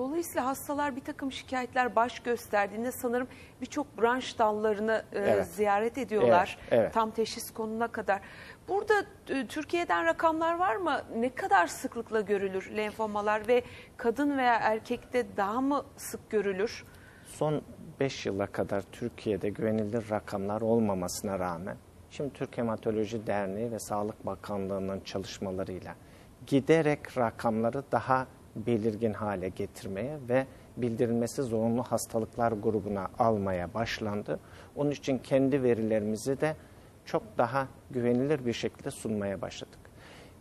Dolayısıyla hastalar bir takım şikayetler baş gösterdiğinde sanırım birçok branş dallarını e, Evet. ziyaret ediyorlar. Evet, evet. Tam teşhis konuna kadar. Burada e, Türkiye'den rakamlar var mı? Ne kadar sıklıkla görülür lenfomalar ve kadın veya erkekte daha mı sık görülür? Son 5 yıla kadar Türkiye'de güvenilir rakamlar olmamasına rağmen şimdi Türk Hematoloji Derneği ve Sağlık Bakanlığı'nın çalışmalarıyla giderek rakamları daha belirgin hale getirmeye ve bildirilmesi zorunlu hastalıklar grubuna almaya başlandı. Onun için kendi verilerimizi de çok daha güvenilir bir şekilde sunmaya başladık.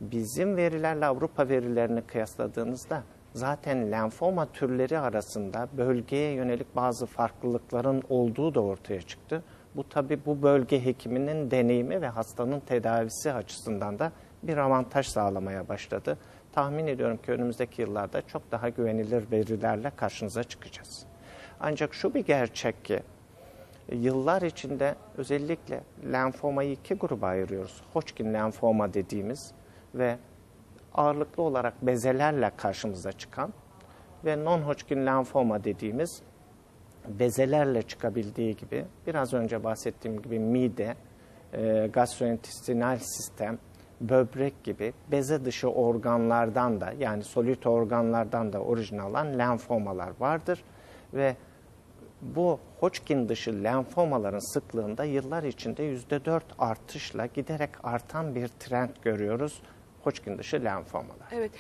Bizim verilerle Avrupa verilerini kıyasladığınızda zaten lenfoma türleri arasında bölgeye yönelik bazı farklılıkların olduğu da ortaya çıktı. Bu tabi bu bölge hekiminin deneyimi ve hastanın tedavisi açısından da bir avantaj sağlamaya başladı. Tahmin ediyorum ki önümüzdeki yıllarda çok daha güvenilir verilerle karşınıza çıkacağız. Ancak şu bir gerçek ki yıllar içinde özellikle lenfomayı iki gruba ayırıyoruz. Hodgkin lenfoma dediğimiz ve ağırlıklı olarak bezelerle karşımıza çıkan ve non-Hodgkin lenfoma dediğimiz bezelerle çıkabildiği gibi biraz önce bahsettiğim gibi mide, e, gastrointestinal sistem, böbrek gibi beze dışı organlardan da yani solit organlardan da orijinal olan lenfomalar vardır ve bu Hodgkin dışı lenfomaların sıklığında yıllar içinde %4 artışla giderek artan bir trend görüyoruz Hodgkin dışı lenfomalar. Evet,